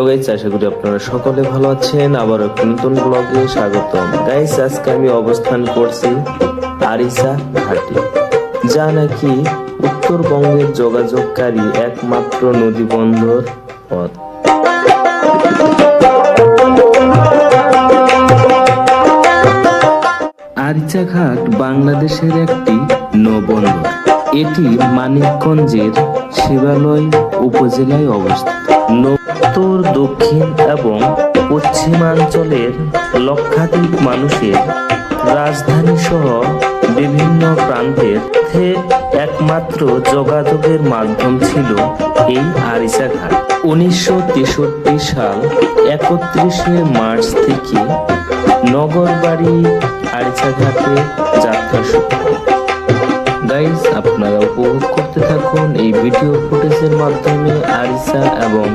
Guys আশা করি আপনারা সকলে ভালো আছেন। আবার একটি নতুন ব্লগে স্বাগতম। গাইস আজকে আমি অবস্থান করছি আরিসা ঘাটে। যা নাকি উত্তরবঙ্গের যোগাযোগকারী একমাত্র নদী বন্দর পথ। আরিচা ঘাট বাংলাদেশের একটি নৌবন্দর। এটি মানিকগঞ্জের শিবালয় উপজেলায় অবস্থিত। উত্তর, দক্ষিণ এবং পশ্চিমাঞ্চলের লক্ষাধিক মানুষের রাজধানী সহ বিভিন্ন প্রান্তের একমাত্র যোগাযোগের মাধ্যম ছিল এই আরিচা ঘাট উনিশশো তেষট্টি সাল একত্রিশে মার্চ থেকে নগরবাড়ি আরিচাঘাটে যাত্রা শুরু। গাইস আপনারা উপভোগ করতে থাকুন এই ভিডিও ফুটেজের মাধ্যমে আরিসা এবং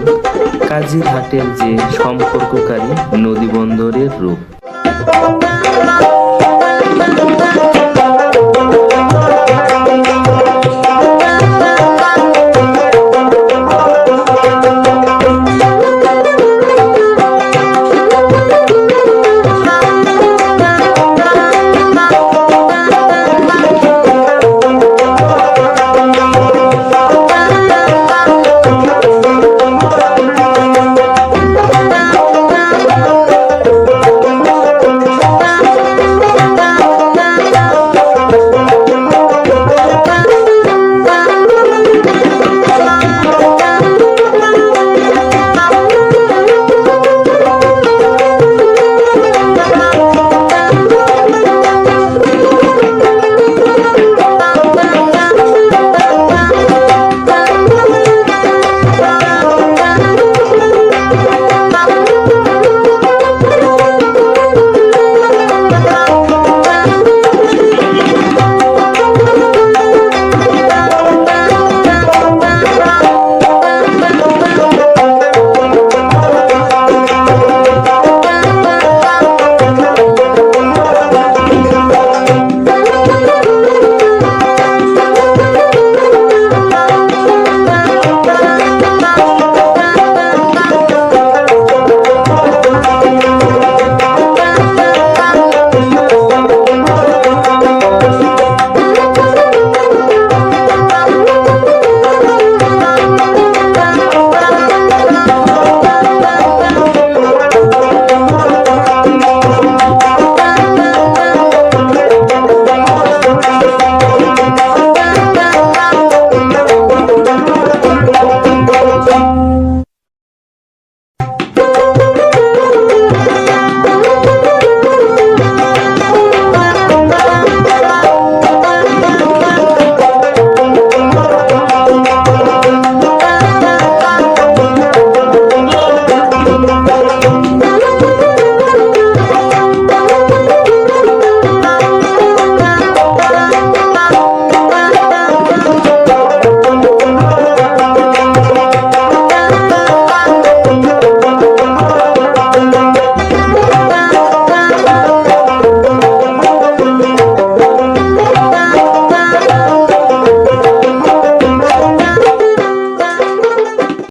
কাজিরহাটের যে সম্পর্ককারী নদী বন্দরের রূপ।